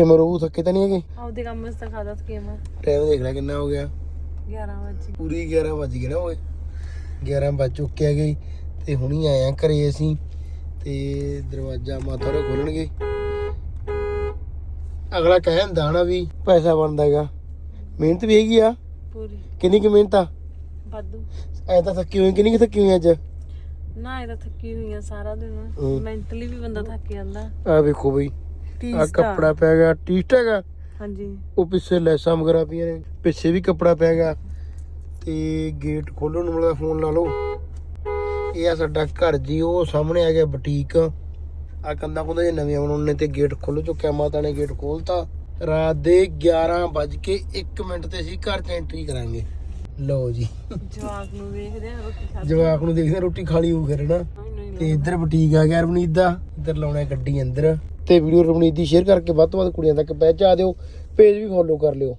ਥੱਕੇ ਮਰੋ ਥੱਕੇ ਤਾਂ ਨਹੀਂ ਹੈਗੇ? ਆਪਦੇ ਕੰਮ ਵਿੱਚ ਤਾਂ ਖਾਦਾ ਸਕੀਮ ਟਾਈਮ ਦੇਖ ਲੈ ਕਿੰਨਾ ਹੋ ਗਿਆ। 11 ਵਜੇ ਪੂਰੀ 11 ਵੱਜ ਗਏ ਨਾ ਓਏ। 11 ਵੱਜ ਚੁੱਕੇ ਹੈਗੇ। ਤੇ ਹੁਣੀ ਆਏ ਆ ਘਰੇ ਅਸੀਂ। ਤੇ ਦਰਵਾਜ਼ਾ ਮਾਤਾ ਰੇ ਖੋਲਣਗੇ। ਅਗਲਾ ਕਹਿ ਹੁੰਦਾ ਨਾ ਵੀ ਪੈਸਾ ਬਣਦਾ ਹੈਗਾ। ਮਿਹਨਤ ਵੀ ਹੈਗੀ ਆ। ਪੂਰੀ। ਕਿੰਨੀ ਕੁ ਮਿਹਨਤ ਆ? ਵਾਧੂ। ਐ ਤਾਂ ਥੱਕੀ ਹੋਈ ਕਿੰਨੀ ਕੁ ਥੱਕੀ ਹੋਈ ਅੱਜ? ਨਾ ਇਹ ਤਾਂ ਥੱਕੀ ਹੋਈ ਆ ਸਾਰਾ ਦਿਨ। ਮੈਂਟਲੀ ਵੀ ਬੰਦਾ ਥੱਕ ਜਾਂਦਾ। ਆ ਵੇਖੋ ਬਈ। ਆ। ਕੱਪੜਾ ਪਿਆ ਗਿਆ ਟੀ-ਸ਼ਰਟ ਹੈਗਾ। ਹਾਂਜੀ। ਉਹ ਪਿੱਛੇ ਲੈਸਾਂ ਵਗੈਰਾ ਪਈਆਂ ਨੇ ਪਿੱਛੇ ਵੀ ਕੱਪੜਾ ਪਿਆ ਗਿਆ। ਤੇ ਗੇਟ ਖੋਲਣ ਨੂੰ ਮਿਲਦਾ ਫੋਨ ਲਾ ਲਓ। ਇਹ ਆ ਸਾਡਾ ਘਰ ਜੀ ਉਹ ਸਾਹਮਣੇ ਆ ਗਿਆ ਬੁਟੀਕ ਆ ਕੰਦਾ ਕੁੰਦਾ ਜੇ ਨਵੀਆਂ ਬਣਾਉਣੇ ਤੇ ਗੇਟ ਖੁੱਲ ਚੁੱਕਿਆ ਮਾਤਾ ਨੇ ਗੇਟ ਖੋਲਤਾ। ਰਾਤ ਦੇ 11 ਵੱਜ ਕੇ 1 ਮਿੰਟ ਤੇ ਅਸੀਂ ਘਰ 'ਚ ਐਂਟਰੀ ਕਰਾਂਗੇ। ਲਓ ਜੀ। ਜਵਾਕ ਨੂੰ ਵੇਖਦੇ ਆ ਰੋਟੀ ਖਾ ਜਵਾਕ ਨੂੰ ਦੇਖਦੇ ਆ ਰੋਟੀ ਖਾ ਲਈ ਹੋ ਫਿਰ ਨਾ। ਨਹੀਂ ਤੇ ਇੱਧਰ ਬੁਟੀਕ ਆ ਗਿਆ ਰਵਨੀਤ ਦਾ। ਇੱਧਰ ਲਾਉਣਾ ਗੱਡੀ ਅੰਦਰ। ਤੇ ਵੀਡੀਓ ਰਵਨੀਤ ਦੀ ਸ਼ੇਅਰ ਕਰਕੇ ਵੱਧ ਤੋਂ ਵੱਧ ਕੁੜੀਆਂ ਤੱਕ ਪਹੁੰਚਾ ਦਿਓ ਪੇਜ ਵੀ ਫੋਲੋ ਕਰ ਲਿਓ।